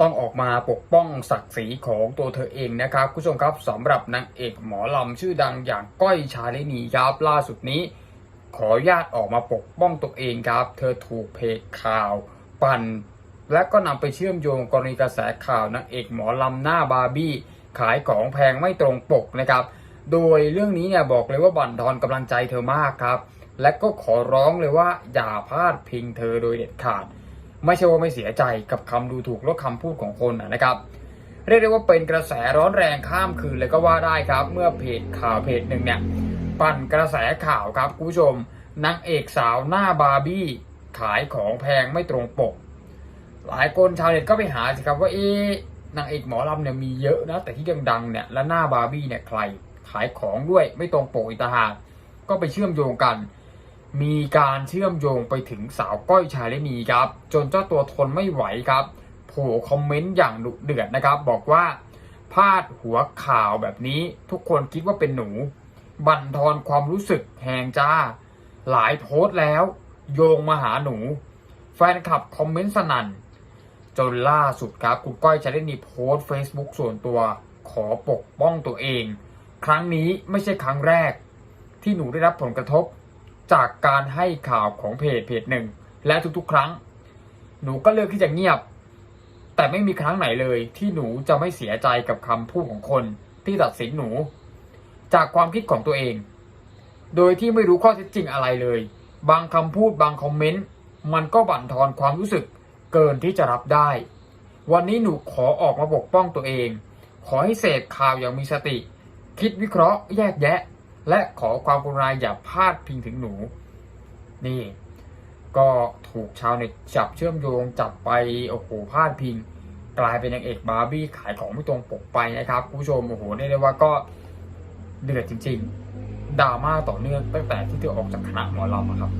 ต้องออกมาปกป้องศักดิ์ศรีของตัวเธอเองนะครับคุณผู้ชมครับสำหรับนางเอกหมอลำชื่อดังอย่างก้อยชาลินีครับล่าสุดนี้ ขออนุญาตออกมาปกป้องตัวเองครับ เธอถูกเพจข่าวปั่น และก็นำไปเชื่อมโยงกรณีกระแสข่าวนางเอกหมอลำหน้าบาร์บี้ ขายของแพงไม่ตรงปกนะครับ โดยเรื่องนี้เนี่ยบอกเลยว่าบั่นทอนกำลังใจเธอมากครับ และก็ขอร้องเลยว่าอย่าพลาดพิงเธอโดยเด็ดขาด ไม่ใช่ว่าไม่เสียใจกับคำดูถูกและคำพูดของคนนะครับเรียกได้ว่าเป็นกระแสร้อนแรงข้ามคืนเลยก็ว่าได้ครับ เมื่อเพจข่าวเพจหนึ่งเนี่ยปั่นกระแสข่าวครับคุณผู้ชมนางเอกสาวหน้าบาร์บี้ขายของแพงไม่ตรงปก หลายคนชาวเน็ตก็ไปหาสิครับว่าเอ๊ะนางเอกหมอลำเนี่ยมีเยอะนะแต่ที่ดังๆเนี่ยและหน้าบาร์บี้เนี่ยใครขายของด้วยไม่ตรงปกอีกต่าหากก็ไปเชื่อมโยงกัน มีการเชื่อมโยงไปถึงสาวก้อยชาลินีครับ จนเจ้าตัวทนไม่ไหวครับโผล่คอมเมนต์อย่างดุเดือดนะครับ บอกว่าพาดหัวข่าวแบบนี้ทุกคนคิดว่าเป็นหนู บั่นทอนความรู้สึกแหงจ้า หลายโพสต์แล้ว โยงมาหาหนู แฟนคลับคอมเมนต์สนั่น จนล่าสุดครับคุณก้อยจะได้มีโพสต์ Facebook ส่วนตัวขอปกป้องตัวเอง ครั้งนี้ไม่ใช่ครั้งแรก ที่หนูได้รับผลกระทบ จากการให้ข่าวของเพจเพจหนึ่ง และทุกๆ ครั้ง หนูก็เลือกที่จะเงียบ แต่ไม่มีครั้งไหนเลย ที่หนูจะไม่เสียใจกับคำพูดของคนที่ตัดสินหนู จากความคิดของตัวเอง โดยที่ไม่รู้ข้อเท็จจริงอะไรเลย บางคำพูดบางคอมเมนต์มันก็บั่นทอนความรู้สึกเกินที่จะรับได้ วันนี้หนูขอออกมาปกป้องตัวเอง ขอให้เสพข่าวอย่างมีสติ คิดวิเคราะห์แยกแยะ และขอความกรุณาอย่าพาดพิงถึงหนู นี่ ก็ถูกชาวเน็ตจับเชื่อมโยงจับไปโอ้โหพาดพิง กลายเป็นนางเอกบาร์บี้ขายของไม่ตรงปกไปนะครับคุณผู้ชมโอ้โหเรียกได้ว่าก็เดือดจริงๆดราม่าต่อเนื่องตั้งแต่ที่เธอออกจากคณะหมอลำอะครับ